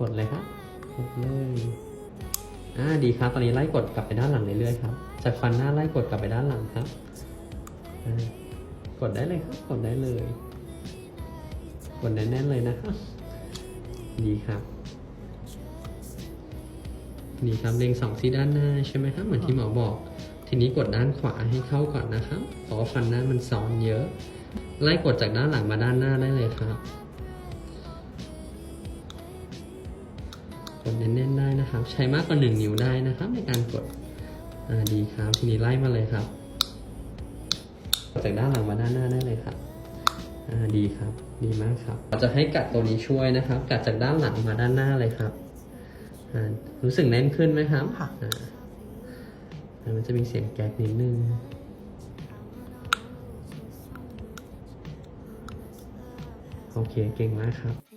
กดเลยครับกดเลยอ่าดีครับ ตอนนี้ไล่กดกลับไปด้านหลังเรื่อยๆครับ จากฟันหน้าไล่กดกลับไปด้านหลังครับ กดได้เลยครับ กดได้เลย กดแน่นๆเลยนะครับดีครับ ดีครับเล็งสองที่ด้านหน้าใช่ไหมครับ เหมือนที่หมอบอก ทีนี้กดด้านขวาให้เข้าก่อนนะครับเพราะว่าฟันหน้ามันซ้อนเยอะ ไล่กดจากด้านหลังมาด้านหน้าได้เลยครับ กดเน้นๆได้นะครับ ใช้มากกว่าหนึ่งนิ้วได้นะครับ ในการกดอ่าดีครับ ทีนี้ไล่มาเลยครับกดจากด้านหลังมาด้านหน้าได้เลยครับอ่าดีครับ ดีมากครับเราจะให้กัดตัวนี้ช่วยนะครับ กัดจากด้านหลังมาด้านหน้าเลยครับอ่ารู้สึกแน่นขึ้นไหมครับค่ะอ่าอ่ามันจะมีเสียงแก๊กนิดนึงโอเค เก่งมากครับ